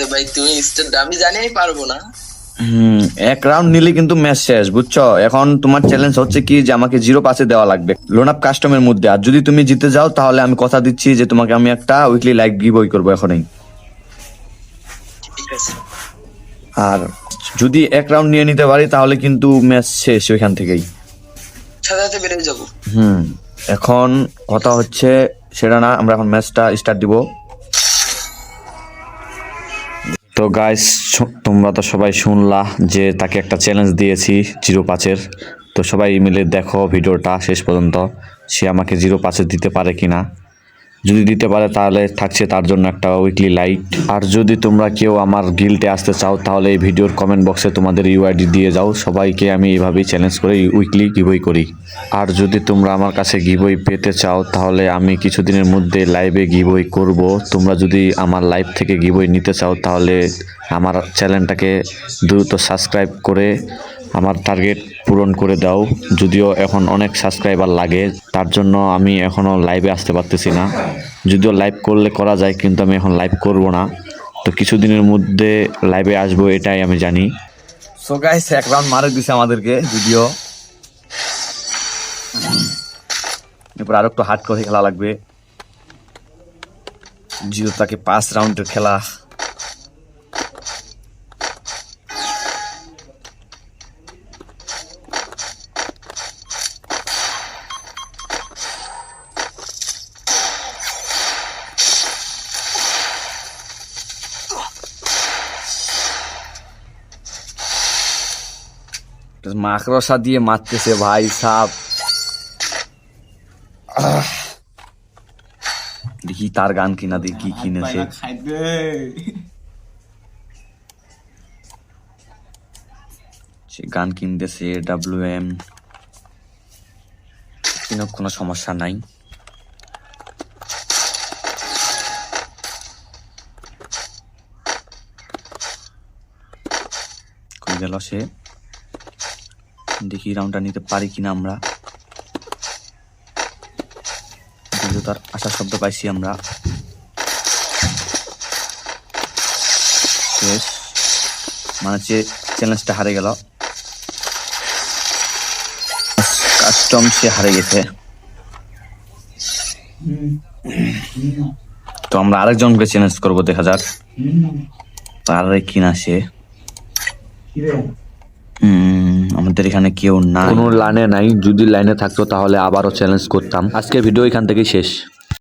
আছে ভাই তুমি আমি জানি আমি পারব না। হুম এক রাউন্ড নিলে কিন্তু ম্যাচ শেষ বুঝছ? এখন তোমার চ্যালেঞ্জ হচ্ছে কি যে আমাকে জিরো পাসে দেওয়া লাগবে। লোন আপ কাস্টমের মধ্যে। আর যদি তুমি জিতে যাও তাহলে আমি কথা দিচ্ছি যে তোমাকে আমি একটা উইকলি লাইক গিভ করব এখনই। আর যদি এক রাউন্ড নিয়ে নিতে পারি তাহলে কিন্তু ম্যাচ শেষ ওইখান থেকেই। বেরিয়ে যাব। হুম এখন কথা হচ্ছে সেটা না আমরা এখন ম্যাচটা স্টার্ট দিব। তো গাইস তোমরা তো সবাই শুনলা যে তাকে একটা চ্যালেঞ্জ দিয়েছি জিরো পাঁচের তো সবাই মিলে দেখো ভিডিওটা শেষ পর্যন্ত, সে আমাকে জিরো পাঁচের দিতে পারে কিনা। যদি দিতে পারে তাহলে থাকছে তার জন্য একটা উইকলি লাইট আর যদি তোমরা কেউ আমার গিল্টে আসতে চাও, তাহলে এই ভিডিওর কমেন্ট বক্সে তোমাদের ইউআইডি দিয়ে যাও। সবাইকে আমি এইভাবেই চ্যালেঞ্জ করে উইকলি গিভই করি। আর যদি তোমরা আমার কাছে গিভই পেতে চাও, তাহলে আমি কিছুদিনের মধ্যে লাইভে গিভই করব। তোমরা যদি আমার লাইভ থেকে গিভই নিতে চাও, তাহলে আমার চ্যানেলটাকে দ্রুত সাবস্ক্রাইব করে আমার টার্গেট পূরণ করে দাও। যদিও এখন অনেক সাবস্ক্রাইবার লাগে, তার জন্য আমি এখনও লাইভে আসতে পারতেছি না। যদিও লাইভ করলে করা যায়, কিন্তু আমি এখন লাইভ করব না। তো কিছুদিনের মধ্যে লাইভে আসব, এটাই আমি জানি। সো গাইস এক রাউন্ড মারে দিছে আমাদেরকে, যদিও। এরপর আরও একটু হার্ড করে খেলা লাগবে। জিও তাকে পাঁচ রাউন্ডের খেলা। মাকড়সা দিয়ে মারতেছে ভাই সাপ দেখি তার গান কিনা দেখি কি কিনেছে। সে গান কিনতেছে ডাব্লিউ এম কোনো সমস্যা নাই। কই গেল সে? দেখি রাউন্ডটা নিতে পারি কিনা আমরা। যদিও তার আসার শব্দ পাইছি আমরা। মানে হচ্ছে চ্যালেঞ্জটা হারে গেল। কাস্টম সে হারে গেছে। তো আমরা আরেকজনকে চ্যালেঞ্জ করব দেখা যাক। তার কিনা সে। হুম, আমাদের এখানে কেউ না কোনো লাইনে নাই। যদি লাইনে থাকতো তাহলে আবারও চ্যালেঞ্জ করতাম। আজকে ভিডিও এখান থেকেই শেষ।